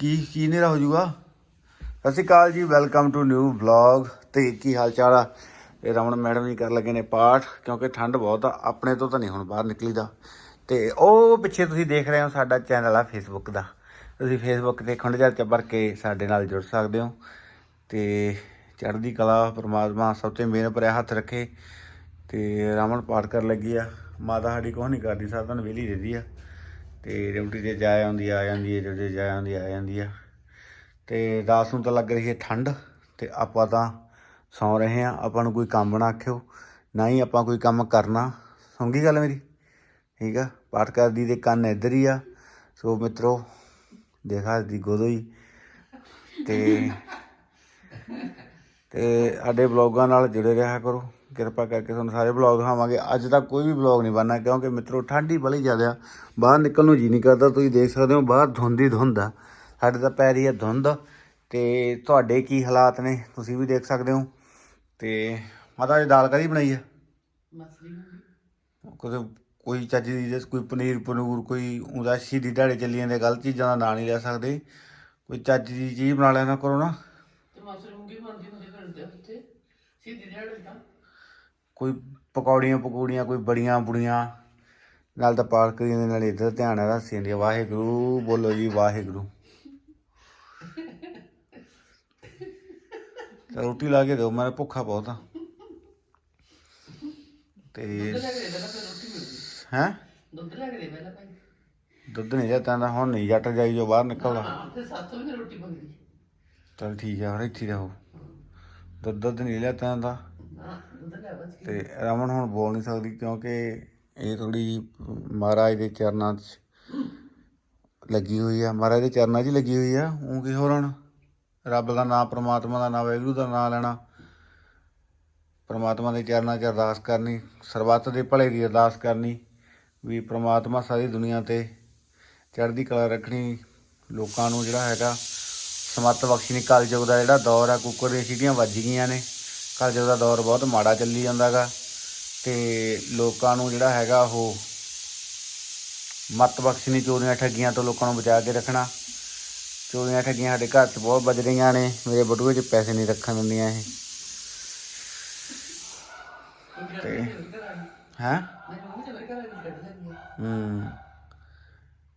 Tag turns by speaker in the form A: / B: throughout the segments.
A: ਕੀ ਕੀ ਨੇਰਾ ਹੋ ਜਾਊਗਾ? ਸਤਿ ਸ਼੍ਰੀ ਅਕਾਲ ਜੀ, ਵੈਲਕਮ ਟੂ ਨਿਊ ਵਲੌਗ ਤੇ ਕੀ ਹਾਲ ਚਾਲ ਆ? ਇਹ ਰਮਨ ਮੈਡਮ ਜੀ ਕਰਨ ਲੱਗੇ ਨੇ ਪਾਠ, ਕਿਉਂਕਿ ਠੰਡ ਬਹੁਤ ਆ, ਆਪਣੇ ਤੋਂ ਤਾਂ ਨਹੀਂ ਹੁਣ ਬਾਹਰ ਨਿਕਲੀਦਾ। ਤੇ ਉਹ ਪਿੱਛੇ ਤੁਸੀਂ ਦੇਖ ਰਹੇ ਹੋ ਸਾਡਾ ਚੈਨਲ ਆ ਫੇਸਬੁੱਕ ਦਾ। ਤੁਸੀਂ ਫੇਸਬੁੱਕ ਤੇ ਖੁੰਡ ਜਰ ਚੱਬਰ ਕੇ ਸਾਡੇ ਨਾਲ ਜੁੜ ਸਕਦੇ ਹੋ। ਤੇ ਚੜ੍ਹਦੀ ਕਲਾ, ਪਰਮਾਤਮਾ ਸਭ ਤੋਂ ਮੇਨ ਭਰਿਆ ਹੱਥ ਰੱਖੇ। ਤੇ ਰਮਨ ਪਾਠ ਕਰਨ ਲੱਗੀ ਆ। ਮਾਤਾ ਸਾਡੀ ਕੁਛ ਨਹੀਂ ਕਰਦੀ, ਸਾਰਾ ਦਿਨ ਵਿਹਲੀ ਰਹਿੰਦੀ ਆ। ਤੇ ਡਿਊਟੀ ਤੇ ਜਾ ਆਉਂਦੀ ਆ ਜਾਂਦੀ ਹੈ ਡਿਊਟੀ ਤੇ ਜਾ ਆਉਂਦੀ ਆ ਜਾਂਦੀ ਆ। ਤੇ ਰਾਤ ਨੂੰ ਤਾਂ ਲੱਗ ਰਹੀ ਹੈ ਠੰਡ ਤੇ ਆਪਾਂ ਤਾਂ ਸੌਂ ਰਹੇ ਆ ਆਪਾਂ ਨੂੰ ਕੋਈ ਕੰਮ ਨਾ ਆਖਿਓ, ਨਾ ਹੀ ਆਪਾਂ ਕੋਈ ਕੰਮ ਕਰਨਾ। ਸੁਣਗੀ ਗੱਲ ਮੇਰੀ? ਠੀਕ ਆ? ਪਾਠ ਕਰਦੀ ਦੇ ਕੰਨ ਇੱਧਰ ਹੀ ਆ। ਸੋ ਮਿੱਤਰੋ, ਦੇਖਾ ਦੀ ਗੋਦੋਈ ਤੇ ਤੇ ਸਾਡੇ ਬਲੌਗਾਂ ਨਾਲ ਜੁੜੇ ਰਿਹਾ ਕਰੋ। ਕਿਰਪਾ ਕਰਕੇ ਤੁਹਾਨੂੰ ਸਾਰੇ ਬਲੌਗ ਦਿਖਾਵਾਂਗੇ। ਅੱਜ ਤੱਕ ਕੋਈ ਵੀ ਬਲੌਗ ਨਹੀਂ ਬਣਨਾ, ਕਿਉਂਕਿ ਮਿੱਤਰੋ ਠੰਡ ਹੀ ਬੜੀ ਜ਼ਿਆਦਾ ਆ। ਬਾਹਰ ਨਿਕਲਣ ਨੂੰ ਜੀ ਨਹੀਂ ਕਰਦਾ, ਤੁਸੀਂ ਦੇਖ ਸਕਦੇ ਹੋ, ਬਾਹਰ ਧੁੰਦ ਹੀ ਧੁੰਦ ਆ। ਸਾਡੇ ਤਾਂ ਪੈ ਰਹੀ ਹੈ ਧੁੰਦ। ਤੇ ਤੁਹਾਡੇ ਕੀ ਹਾਲਾਤ ਨੇ, ਤੁਸੀਂ ਵੀ ਦੇਖ ਸਕਦੇ ਹੋ। ਤੇ ਮਾਤਾ ਜੀ, ਦਾਲ ਕਦੀ ਬਣਾਈ ਹੈ ਕੋਈ ਕੋਈ ਚੱਜ ਦੀ ਕੋਈ ਪਨੀਰ ਪਨੂਰ, ਕੋਈ ਉਹਦਾ ਸ਼ੀਦੀ ਢਾੜੇ ਚੱਲੀ ਜਾਂਦੇ, ਗਲਤ ਚੀਜ਼ਾਂ ਦਾ ਨਾਂ ਨਹੀਂ ਲੈ ਸਕਦੇ। ਕੋਈ ਚਾਚੀ ਦੀ ਚੀਜ਼ ਬਣਾ ਲੈਣਾ ਕਰੋ ਨਾ।
B: ਤੇ ਮਸਰੂਮ ਕੀ ਬਣਦੀ ਹੁੰਦੀ ਕਰਦੇ ਉੱਤੇ। ਸਿੱਧੀ ਦਿਹਾੜੀ ਤਾਂ।
A: ਕੋਈ ਪਕੌੜੀਆਂ ਪਕੌੜੀਆਂ ਕੋਈ ਬੜੀਆਂ ਬੁੜੀਆਂ। ਨਾਲ ਤਾਂ ਪਾਠ ਕਰੀ ਜਾਂਦੇ ਨਾਲ ਇੱਧਰ ਧਿਆਨ ਹੈ ਦੱਸੀ ਜਾਂਦੀ ਵਾਹਿਗੁਰੂ ਬੋਲੋ ਜੀ ਵਾਹਿਗੁਰੂ। ਤਾਂ ਰੋਟੀ ਲਾ ਕੇ ਦਿਓ ਮੈਂ ਭੁੱਖਾ ਬਹੁਤ ਆ। ਤੇ
B: ਲੈ ਦੇ
A: ਹੈ?
B: ਦੁੱਧ ਲੈ ਕੇ ਦੇ ਪਹਿਲਾਂ ਭਾਈ
A: ਦੁੱਧ ਨਹੀਂ ਜਾਂਦਾ ਦਾ ਹੁਣ ਨਹੀਂ ਜੱਟ ਜਾਈ ਜੋ ਬਾਹਰ ਨਿਕਲਦਾ
B: ਹਾਂ ਫਿਰ ਸਾਥੋਂ ਵੀ ਰੋਟੀ ਮੰਗਦੀ
A: ਚਲ ਠੀਕ ਆ ਫਿਰ ਇੱਥੇ ਰਹੋ। ਦੁੱਧ ਦੁੱਧ ਨਹੀਂ ਲਿਆ ਤਾਂ ਦਾ
B: ਲੈ
A: ਤੇ ਰਮਨ ਹੁਣ ਬੋਲ ਨਹੀਂ ਸਕਦੀ ਕਿਉਂਕਿ ਇਹ ਥੋੜੀ ਮਹਾਰਾਜ ਦੇ ਚਰਨਾਂ 'ਚ ਲੱਗੀ ਹੋਈ ਆ। ਮਹਾਰਾਜ ਦੇ ਚਰਨਾਂ 'ਚ ਹੀ ਲੱਗੀ ਹੋਈ ਆ। ਉਹ ਕੀ ਹੋਰ ਰੱਬ ਦਾ ਨਾਮ, ਪ੍ਰਮਾਤਮਾ ਦਾ ਨਾਮ, ਵਾਹਿਗੁਰੂ ਦਾ ਨਾਮ ਲੈਣਾ। ਪ੍ਰਮਾਤਮਾ ਦੇ ਚਰਨਾਂ 'ਚ ਅਰਦਾਸ ਕਰਨੀ, ਸਰਬੱਤ ਦੇ ਭਲੇ ਦੀ ਅਰਦਾਸ ਕਰਨੀ, ਵੀ ਪ੍ਰਮਾਤਮਾ ਸਾਰੀ ਦੁਨੀਆ ਤੇ ਚੜ੍ਹਦੀ ਕਲਾ ਰੱਖਣੀ। ਲੋਕਾਂ ਨੂੰ ਜਿਹੜਾ ਹੈਗਾ, ਸਮੱਤ ਬਖਸ਼ਣੀ, ਕਲਯੁਗ ਦਾ ਜਿਹੜਾ ਦੌਰ ਆ ਕੁੱਕਰ ਦੀਆਂ ਸੀਟੀਆਂ ਵੱਜ ਗਈਆਂ ਨੇ। ਕਲਯੁਗ ਦਾ ਦੌਰ ਬਹੁਤ ਮਾੜਾ ਚੱਲੀ ਜਾਂਦਾਗਾ ਤੇ ਲੋਕਾਂ ਨੂੰ ਜਿਹੜਾ ਹੈਗਾ ਉਹ ਮੱਤ ਬਖਸ਼ਣੀ, ਚੋਰੀਆਂ ਠੱਗੀਆਂ ਤੋਂ ਲੋਕਾਂ ਨੂੰ ਬਚਾ ਕੇ ਰੱਖਣਾ। ਚੋਰੀਆਂ ਠੱਗੀਆਂ ਸਾਡੇ ਘਰ 'ਚ ਬਹੁਤ ਵੱਜ ਰਹੀਆਂ ਨੇ, ਮੇਰੇ ਬਟੂਏ 'ਚ ਪੈਸੇ ਨਹੀਂ ਰੱਖਣ ਦਿੰਦੀਆਂ ਇਹ। ਤੇ ਹੈਂ? ਹੂੰ।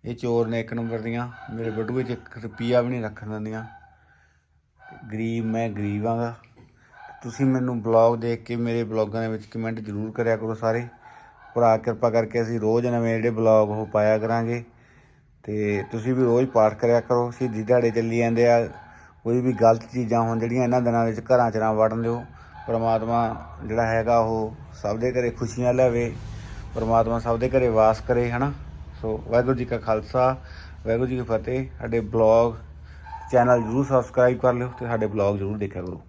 A: ਇਹ ਚੋਰ ਨੇ ਇੱਕ ਨੰਬਰ ਦੀਆਂ, ਮੇਰੇ ਬਟੂਏ 'ਚ ਇੱਕ ਰੁਪਿਆ ਵੀ ਨਹੀਂ ਰੱਖਣ ਦਿੰਦੀਆਂ। ਗਰੀਬ, ਮੈਂ ਗਰੀਬ ਆਂਗਾ। ਤੁਸੀਂ ਮੈਨੂੰ ਬਲੌਗ ਦੇਖ ਕੇ ਮੇਰੇ ਬਲੌਗਾਂ ਦੇ ਵਿੱਚ ਕਮੈਂਟ ਜ਼ਰੂਰ ਕਰਿਆ ਕਰੋ ਸਾਰੇ। ਭਰਾ, ਕਿਰਪਾ ਕਰਕੇ ਅਸੀਂ ਰੋਜ਼ ਨਵੇਂ ਜਿਹੜੇ ਬਲੌਗ ਉਹ ਪਾਇਆ ਕਰਾਂਗੇ। ਤੇ ਤੁਸੀਂ ਵੀ ਰੋਜ਼ ਪਾਠ ਕਰਿਆ ਕਰੋ। ਸਿੱਧੀ ਦਿਹਾੜੇ ਚੱਲੀ ਜਾਂਦੇ ਆ। ਕੋਈ ਵੀ ਗਲਤ ਚੀਜ਼ਾਂ ਹੋਣ ਜਿਹੜੀਆਂ ਇਹਨਾਂ ਦਿਨਾਂ ਵਿੱਚ ਘਰਾਂ 'ਚ ਨਾ ਵੜਨ ਦਿਓ। ਪਰਮਾਤਮਾ ਜਿਹੜਾ ਹੈਗਾ ਉਹ ਸਭ ਦੇ ਘਰੇ ਖੁਸ਼ੀਆਂ ਲਿਆਵੇ। ਪਰਮਾਤਮਾ ਸਭ ਦੇ ਘਰੇ ਵਾਸ ਕਰੇ, ਹਨਾ? ਸੋ ਵਾਹਿਗੁਰੂ ਜੀ ਕਾ ਖਾਲਸਾ, ਵਾਹਿਗੁਰੂ ਜੀ ਕੀ ਫਤਿਹ। ਸਾਡੇ ਬਲੌਗ ਚੈਨਲ ਜਰੂਰ ਸਬਸਕ੍ਰਾਈਬ ਕਰ ਲਿਓ ਤੇ ਸਾਡੇ ਬਲੌਗ ਜਰੂਰ ਦੇਖਿਆ ਕਰੋ।